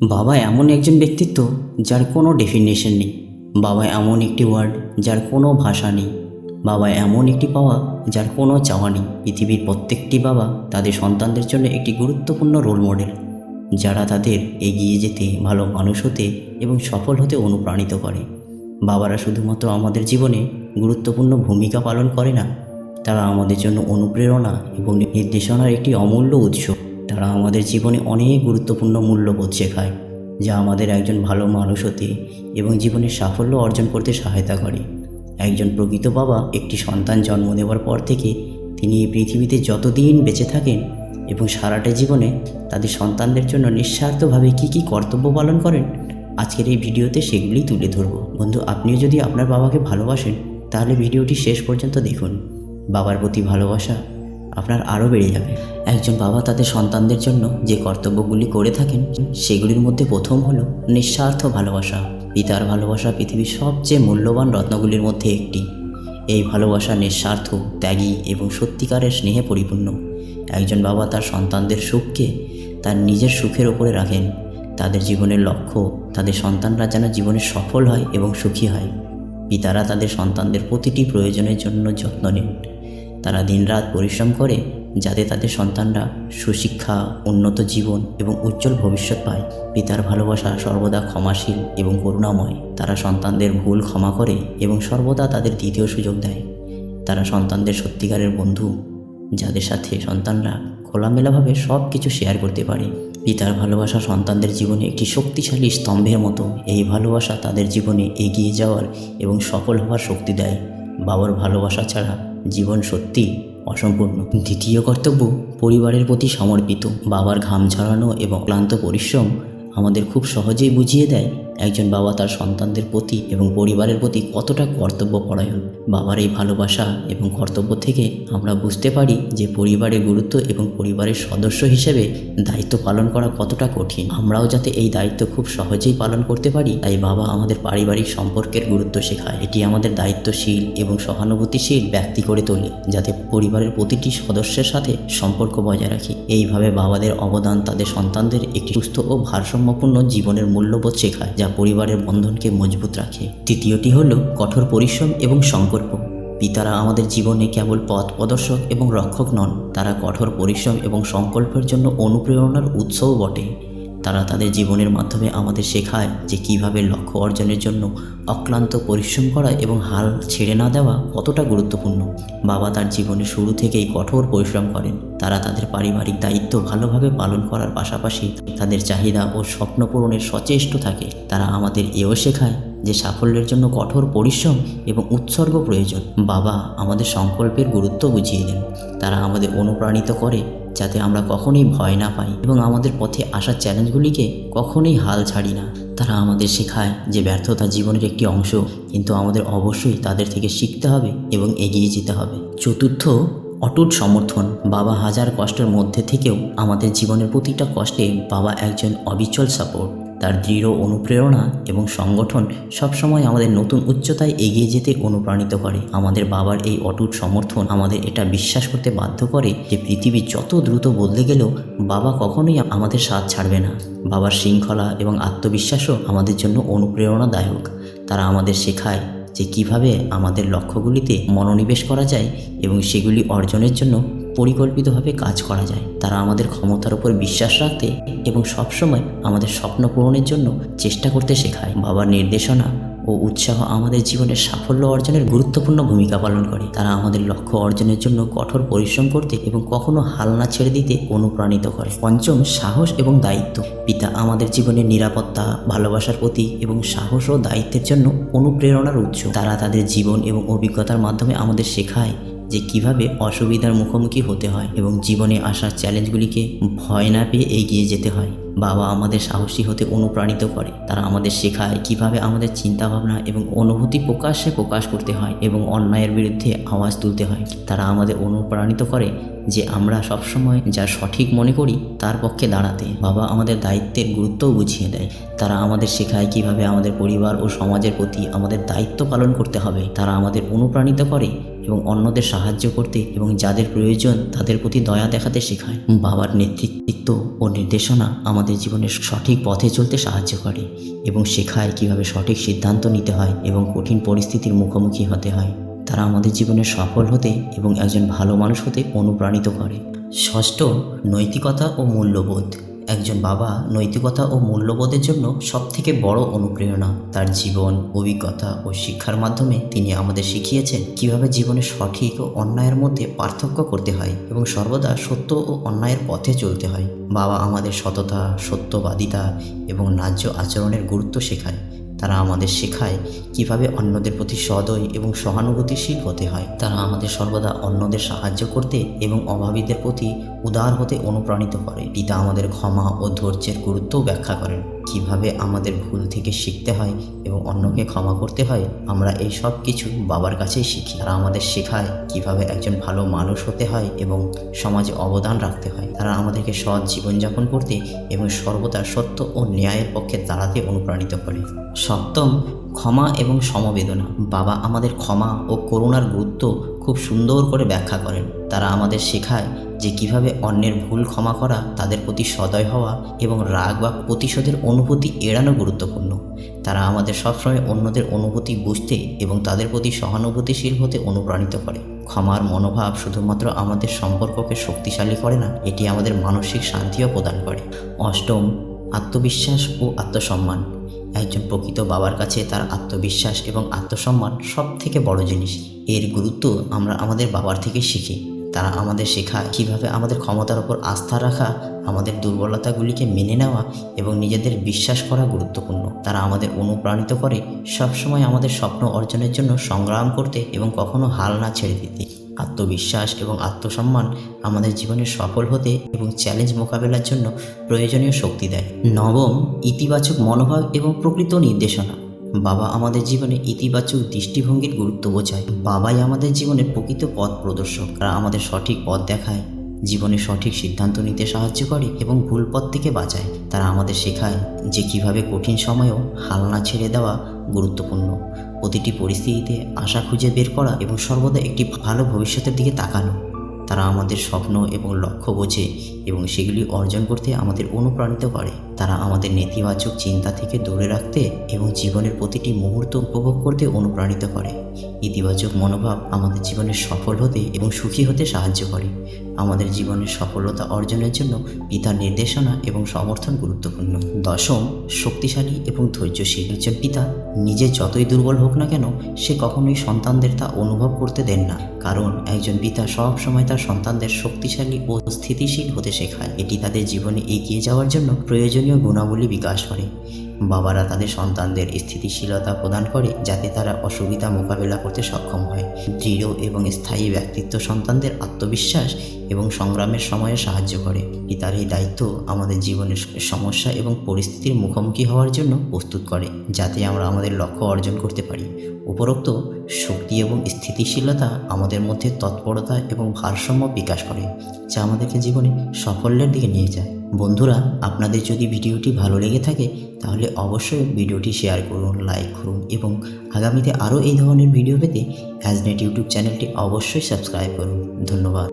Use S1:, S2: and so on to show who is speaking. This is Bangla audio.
S1: বাবা এমন একজন ব্যক্তিত্ব যার কোনো ডেফিনেশন নেই। বাবা এমন একটি ওয়ার্ড যার কোনো ভাষা নেই। বাবা এমন একটি পাওয়া যার কোনো চাওয়া নেই। পৃথিবীর প্রত্যেকটি বাবা তাদের সন্তানদের জন্য একটি গুরুত্বপূর্ণ রোল মডেল যারা তাদের এগিয়ে যেতে, ভালো মানুষ হতে এবং সফল হতে অনুপ্রাণিত করে। বাবারা শুধুমাত্র আমাদের জীবনে গুরুত্বপূর্ণ ভূমিকা পালন করে না, তারা আমাদের জন্য অনুপ্রেরণা এবং নির্দেশনার একটি অমূল্য উৎস। তারা আমাদের জীবনে অনেক গুরুত্বপূর্ণ মূল্যবোধ শেখায়, যা আমাদের একজন ভালো মানুষ হতে এবং জীবনে সাফল্য অর্জন করতে সহায়তা করে। একজন প্রকৃত বাবা একটি সন্তান জন্ম দেওয়ার পর থেকে তিনি এই পৃথিবীতে যতদিন বেঁচে থাকেন এবং সারাটা জীবনে তাদের সন্তানদের জন্য নিঃস্বার্থভাবে কী কী কর্তব্য পালন করেন, আজকের এই ভিডিওতে সেগুলি তুলে ধরব। বন্ধু, আপনিও যদি আপনার বাবাকে ভালোবাসেন, তাহলে ভিডিওটি শেষ পর্যন্ত দেখুন। বাবার প্রতি ভালোবাসা আপনার আরও বেড়ে যাবে। একজন বাবা তাদের সন্তানদের জন্য যে কর্তব্যগুলি করে থাকেন, সেগুলির মধ্যে প্রথম হলো নিঃস্বার্থ ভালোবাসা। পিতার ভালোবাসা পৃথিবীর সবচেয়ে মূল্যবান রত্নগুলির মধ্যে একটি। এই ভালোবাসা নিঃস্বার্থ, ত্যাগী এবং সত্যিকারের স্নেহে পরিপূর্ণ। একজন বাবা তার সন্তানদের সুখকে তার নিজের সুখের ওপরে রাখেন। তাদের জীবনের লক্ষ্য, তাদের সন্তানরা যেন জীবনে সফল হয় এবং সুখী হয়। পিতারা তাদের সন্তানদের প্রতিটি প্রয়োজনের জন্য যত্ন নেন। তারা দিনরাত পরিশ্রম করে যাতে তাদের সন্তানরা সুশিক্ষা, উন্নত জীবন এবং উজ্জ্বল ভবিষ্যৎ পায়। পিতার ভালোবাসা সর্বদা ক্ষমাশীল এবং করুণাময়। তারা সন্তানদের ভুল ক্ষমা করে এবং সর্বদা তাদের দ্বিতীয় সুযোগ দেয়। তারা সন্তানদের সত্যিকারের বন্ধু, যাদের সাথে সন্তানরা খোলামেলাভাবে সব কিছু শেয়ার করতে পারে। পিতার ভালোবাসা সন্তানদের জীবনে একটি শক্তিশালী স্তম্ভের মতো। এই ভালোবাসা তাদের জীবনে এগিয়ে যাওয়ার এবং সফল হওয়ার শক্তি দেয়। বাবার ভালোবাসা ছাড়া জীবন সত্যি অসম্পূর্ণ। দ্বিতীয় কর্তব্য, পরিবারের প্রতি সমর্পিত। বাবার ঘাম ঝরানো এবং ক্লান্ত পরিশ্রম আমাদের খুব সহজেই বুঝিয়ে দেয়। একজন বাবা তার সন্তানদের প্রতি এবং পরিবারের প্রতি কতটা কর্তব্য পরায়ণ বাবার এই ভালোবাসা এবং কর্তব্য থেকে আমরা বুঝতে পারি যে পরিবারের গুরুত্ব এবং পরিবারের সদস্য হিসেবে দায়িত্ব পালন করা কতটা কঠিন। আমরাও যাতে এই দায়িত্ব খুব সহজেই পালন করতে পারি, তাই বাবা আমাদের পারিবারিক সম্পর্কের গুরুত্ব শেখায়। এটি আমাদের দায়িত্বশীল এবং সহানুভূতিশীল ব্যক্তি করে তোলে, যাতে পরিবারের প্রতিটি সদস্যের সাথে সম্পর্ক বজায় রাখি। এইভাবে বাবাদের অবদান তাদের সন্তানদের একটি সুস্থ ও ভারসাম্যপূর্ণ জীবনের মূল্যবোধ শেখায়, যা পরিবারের বন্ধনকে মজবুত রাখে। তৃতীয়টি হল কঠোর পরিশ্রম এবং সংকল্প। পিতারা আমাদের জীবনে কেবল পথ প্রদর্শক এবং রক্ষক নন, তারা কঠোর পরিশ্রম এবং সংকল্পের জন্য অনুপ্রেরণার উৎসও বটে। তারা তাদের জীবনের মাধ্যমে আমাদের শেখায় যে কীভাবে লক্ষ্য অর্জনের জন্য অক্লান্ত পরিশ্রম করা এবং হাল ছেড়ে না দেওয়া কতটা গুরুত্বপূর্ণ। বাবা তার জীবনের শুরু থেকেই কঠোর পরিশ্রম করেন। তারা তাদের পারিবারিক দায়িত্ব ভালোভাবে পালন করার পাশাপাশি তাদের চাহিদা ও স্বপ্ন পূরণের সচেষ্ট থাকে। তারা আমাদের এও শেখায় যে সাফল্যের জন্য কঠোর পরিশ্রম এবং উৎসর্গ প্রয়োজন। বাবা আমাদের সংকল্পের গুরুত্ব বুঝিয়ে দেন। তারা আমাদের অনুপ্রাণিত করে যাতে আমরা কখনোই ভয় না পাই এবং আমাদের পথে আসা চ্যালেঞ্জগুলিকে কখনোই হাল ছাড়ি না। তারা আমাদের শেখায় যে ব্যর্থতা জীবনের একটি অংশ, কিন্তু আমাদের অবশ্যই তাদের থেকে শিখতে হবে এবং এগিয়ে যেতে হবে। চতুর্থ, অটুট সমর্থন। বাবা হাজার কষ্টের মধ্যে থেকেও আমাদের জীবনের প্রতিটা কষ্টে বাবা একজন অবিচল সাপোর্ট তার দৃঢ় অনুপ্রেরণা এবং সংগঠন সবসময় আমাদের নতুন উচ্চতায় এগিয়ে যেতে অনুপ্রাণিত করে। আমাদের বাবার এই অটুট সমর্থন আমাদের এটা বিশ্বাস করতে বাধ্য করে যে পৃথিবী যত দ্রুত বদলে গেলেও বাবা কখনোই আমাদের সাথ ছাড়বে না। বাবার শৃঙ্খলা এবং আত্মবিশ্বাসও আমাদের জন্য অনুপ্রেরণাদায়ক। তারা আমাদের শেখায় যে কীভাবে আমাদের লক্ষ্যগুলিতে মনোনিবেশ করা যায় এবং সেগুলি অর্জনের জন্য পরিকল্পিতভাবে কাজ করা যায়। তারা আমাদের ক্ষমতার উপর বিশ্বাস রাখতে এবং সবসময় আমাদের স্বপ্ন পূরণের জন্য চেষ্টা করতে শেখায়। বাবার নির্দেশনা ও উৎসাহ আমাদের জীবনের সাফল্য অর্জনের গুরুত্বপূর্ণ ভূমিকা পালন করে। তারা আমাদের লক্ষ্য অর্জনের জন্য কঠোর পরিশ্রম করতে এবং কখনো হাল না ছেড়ে দিতে অনুপ্রাণিত করে। পঞ্চম, সাহস এবং দায়িত্ব। পিতা আমাদের জীবনের নিরাপত্তা, ভালোবাসার প্রতি এবং সাহস ও দায়িত্বের জন্য অনুপ্রেরণার উৎস। তারা তাদের জীবন এবং অভিজ্ঞতার মাধ্যমে আমাদের শেখায় যে কীভাবে অসুবিধার মুখোমুখি হতে হয় এবং জীবনে আসা চ্যালেঞ্জগুলিকে ভয় না পেয়ে এগিয়ে যেতে হয়। বাবা আমাদের সাহসী হতে অনুপ্রাণিত করে। তারা আমাদের শেখায় কীভাবে আমাদের চিন্তাভাবনা এবং অনুভূতি প্রকাশ্যে প্রকাশ করতে হয় এবং অন্যায়ের বিরুদ্ধে আওয়াজ তুলতে হয়। তারা আমাদের অনুপ্রাণিত করে যে আমরা সবসময় যা সঠিক মনে করি তার পক্ষে দাঁড়াতে। বাবা আমাদের দায়িত্বের গুরুত্বও বুঝিয়ে দেয়। তারা আমাদের শেখায় কীভাবে আমাদের পরিবার ও সমাজের প্রতি আমাদের দায়িত্ব পালন করতে হবে। তারা আমাদের অনুপ্রাণিত করে এবং অন্যদের সাহায্য করতে এবং যাদের প্রয়োজন তাদের প্রতি দয়া দেখাতে শেখায়। বাবার নেতৃত্ব ও নির্দেশনা আমাদের জীবনের সঠিক পথে চলতে সাহায্য করে এবং শেখায় কীভাবে সঠিক সিদ্ধান্ত নিতে হয় এবং কঠিন পরিস্থিতির মুখোমুখি হতে হয়। তারা আমাদের জীবনে সফল হতে এবং একজন ভালো মানুষ হতে অনুপ্রাণিত করে। ষষ্ঠ, নৈতিকতা ও মূল্যবোধ। একজন বাবা নৈতিকতা ও মূল্যবোধের জন্য সবথেকে বড় অনুপ্রেরণা। তার জীবন, অভিজ্ঞতা ও শিক্ষার মাধ্যমে তিনি আমাদের শিখিয়েছেন কীভাবে জীবনে সঠিক ও অন্যায়ের মধ্যে পার্থক্য করতে হয় এবং সর্বদা সত্য ও অন্যায়ের পথে চলতে হয়। বাবা আমাদের সততা, সত্যবাদিতা এবং ন্যায্য আচরণের গুরুত্ব শেখায়। তারা আমাদের শেখায় কীভাবে অন্যদের প্রতি সদয় এবং সহানুভূতিশীল হতে হয়। তারা আমাদের সর্বদা অন্যদের সাহায্য করতে এবং অভাবীদের প্রতি উদার হতে অনুপ্রাণিত করে। পিতা আমাদের ক্ষমা ও ধৈর্যের গুরুত্বও ব্যাখ্যা করেন। কীভাবে আমাদের ভুল থেকে শিখতে হয় এবং অন্যকে ক্ষমা করতে হয়, আমরা এই সব কিছু বাবার কাছেই শিখি। তারা আমাদের শেখায় কীভাবে একজন ভালো মানুষ হতে হয় এবং সমাজে অবদান রাখতে হয়। তারা আমাদেরকে সৎ জীবনযাপন করতে এবং সর্বদা সত্য ও ন্যায়ের পক্ষে দাঁড়াতে অনুপ্রাণিত করে। সপ্তম, ক্ষমা এবং সমবেদনা। বাবা আমাদের ক্ষমা ও করুণার গুরুত্ব খুব সুন্দর করে ব্যাখ্যা করেন। তারা আমাদের শেখায় যে কীভাবে অন্যের ভুল ক্ষমা করা, তাদের প্রতি সদয় হওয়া এবং রাগ বা প্রতিশোধের অনুভূতি এড়ানো গুরুত্বপূর্ণ। তারা আমাদের সবসময় অন্যদের অনুভূতি বুঝতে এবং তাদের প্রতি সহানুভূতিশীল হতে অনুপ্রাণিত করে। ক্ষমার মনোভাব শুধুমাত্র আমাদের সম্পর্ককে শক্তিশালী করে না, এটি আমাদের মানসিক শান্তিও প্রদান করে। অষ্টম, আত্মবিশ্বাস ও আত্মসম্মান। একজন প্রকৃত বাবার কাছে তার আত্মবিশ্বাস এবং আত্মসম্মান সব থেকে বড় জিনিস। এর গুরুত্ব আমরা আমাদের বাবার থেকে শিখি। তারা আমাদের শেখায় কীভাবে আমাদের ক্ষমতার উপর আস্থা রাখা, আমাদের দুর্বলতাগুলিকে মেনে নেওয়া এবং নিজেদের বিশ্বাস করা গুরুত্বপূর্ণ। তারা আমাদের অনুপ্রাণিত করে, সবসময় আমাদের স্বপ্ন অর্জনের জন্য সংগ্রাম করতে এবং কখনো হাল না ছেড়ে দিতে। আত্মবিশ্বাস এবং আত্মসম্মান আমাদের জীবনে সফল হতে এবং চ্যালেঞ্জ মোকাবেলার জন্য প্রয়োজনীয় শক্তি দেয়। নবম, ইতিবাচক মনোভাব এবং প্রকৃত নির্দেশনা। বাবা আমাদের জীবনে ইতিবাচক দৃষ্টিভঙ্গির গুরুত্ব বোঝায়। বাবাই আমাদের জীবনের প্রকৃত পথ প্রদর্শক। তারা আমাদের সঠিক পথ দেখায়, জীবনে সঠিক সিদ্ধান্ত নিতে সাহায্য করে এবং ভুল পথ থেকে বাঁচায়। তারা আমাদের শেখায় যে কীভাবে কঠিন সময়েও হাল না ছেড়ে দেওয়া গুরুত্বপূর্ণ। প্রতিটি পরিস্থিতিতে আশা খুঁজে বের করা এবং সর্বদা একটি ভালো ভবিষ্যতের দিকে তাকানো। তারা আমাদের স্বপ্ন এবং লক্ষ্য বোঝে এবং সেগুলি অর্জন করতে আমাদের অনুপ্রাণিত করে। তারা আমাদের নেতিবাচক চিন্তা থেকে দূরে রাখতে এবং জীবনের প্রতিটি মুহূর্ত উপভোগ করতে অনুপ্রাণিত করে। ইতিবাচক মনোভাব আমাদের জীবনে সফল হতে এবং সুখী হতে সাহায্য করে। আমাদের জীবনের সফলতা অর্জনের জন্য পিতার নির্দেশনা এবং সমর্থন গুরুত্বপূর্ণ। দশম, শক্তিশালী এবং ধৈর্যশীল। একজন পিতা নিজে যতই দুর্বল হোক না কেন, সে কখনোই সন্তানদের তা অনুভব করতে দেন না। কারণ একজন পিতা সব সময় তার সন্তানদের শক্তিশালী ও স্থিতিশীল হতে শেখায়। এটি তাদের জীবনে এগিয়ে যাওয়ার জন্য প্রয়োজনীয় গুণাবলী বিকাশ করে। বাবারা তাদের সন্তানদের স্থিতিশীলতা প্রদান করে যাতে তারা অসুবিধা মোকাবেলা করতে সক্ষম হয়। দৃঢ় এবং স্থায়ী ব্যক্তিত্ব সন্তানদের আত্মবিশ্বাস এবং সংগ্রামের সময়ে সাহায্য করে। পিতার এই দায়িত্ব আমাদের জীবনের সমস্যা এবং পরিস্থিতির মুখোমুখি হওয়ার জন্য প্রস্তুত করে, যাতে আমরা আমাদের লক্ষ্য অর্জন করতে পারি। উপরোক্ত, শক্তি এবং স্থিতিশীলতা আমাদের মধ্যে তৎপরতা এবং ভারসাম্য বিকাশ করে, যা আমাদেরকে জীবনে সাফল্যের দিকে নিয়ে যায়। বন্ধুরা, আপনাদের যদি ভিডিওটি ভালো লেগে থাকে, তাহলে অবশ্যই ভিডিওটি শেয়ার করুন লাইক করুন এবং আগামীতে আরও এই ধরনের ভিডিও পেতে অ্যাজনেট ইউটিউব চ্যানেলটি অবশ্যই সাবস্ক্রাইব করুন। ধন্যবাদ।